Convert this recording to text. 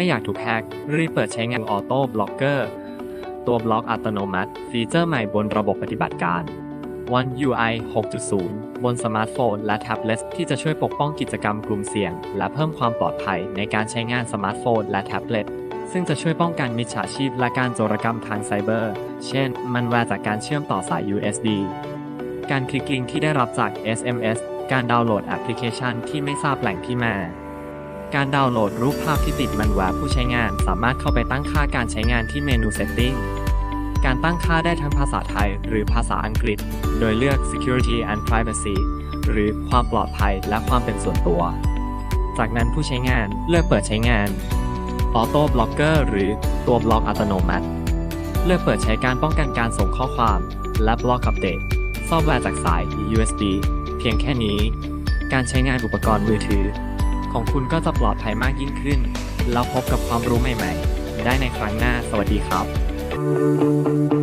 ไม่อยากถูกแฮกรีบเปิดใช้งาน Auto Blocker ตัวบล็อกอัตโนมัติ ฟีเจอร์ใหม่บนระบบปฏิบัติการ One UI 6.0 บนสมาร์ทโฟนและแท็บเล็ตที่จะช่วยปกป้องกิจกรรมกลุ่มเสี่ยง และเพิ่มความปลอดภัยในการใช้งานสมาร์ทโฟนและแท็บเล็ตซึ่งจะช่วยป้องกันมิจฉาชีพและการโจรกรรมทางไซเบอร์ เช่น มันแวร์จากการเชื่อมต่อสาย USB การคลิกลิงก์ที่ได้รับจาก SMS การดาวน์โหลดแอปพลิเคชันที่ไม่ทราบแหล่งที่มา การดาวน์โหลดรูปภาพที่ติดมันแวร์ผู้ใช้งานสามารถเข้าไปตั้งค่าการใช้งานที่เมนู Setting การตั้งค่าได้ทั้งภาษาไทยหรือภาษาอังกฤษ โดยเลือก Security and Privacy หรือความปลอดภัยและความเป็นส่วนตัว จากนั้นผู้ใช้งานเลือกเปิดใช้งาน Auto Blocker หรือตัวบล็อกอัตโนมัติ เลือกเปิดใช้การป้องกันการส่งข้อความ และบล็อกอัปเดตซอฟต์แวร์จากสาย USB เพียงแค่นี้ การใช้งานอุปกรณ์มือถือ ของคุณก็จะปลอดภัยมากยิ่งขึ้น แล้วพบกับความรู้ใหม่ ๆ ได้ในครั้งหน้า สวัสดีครับ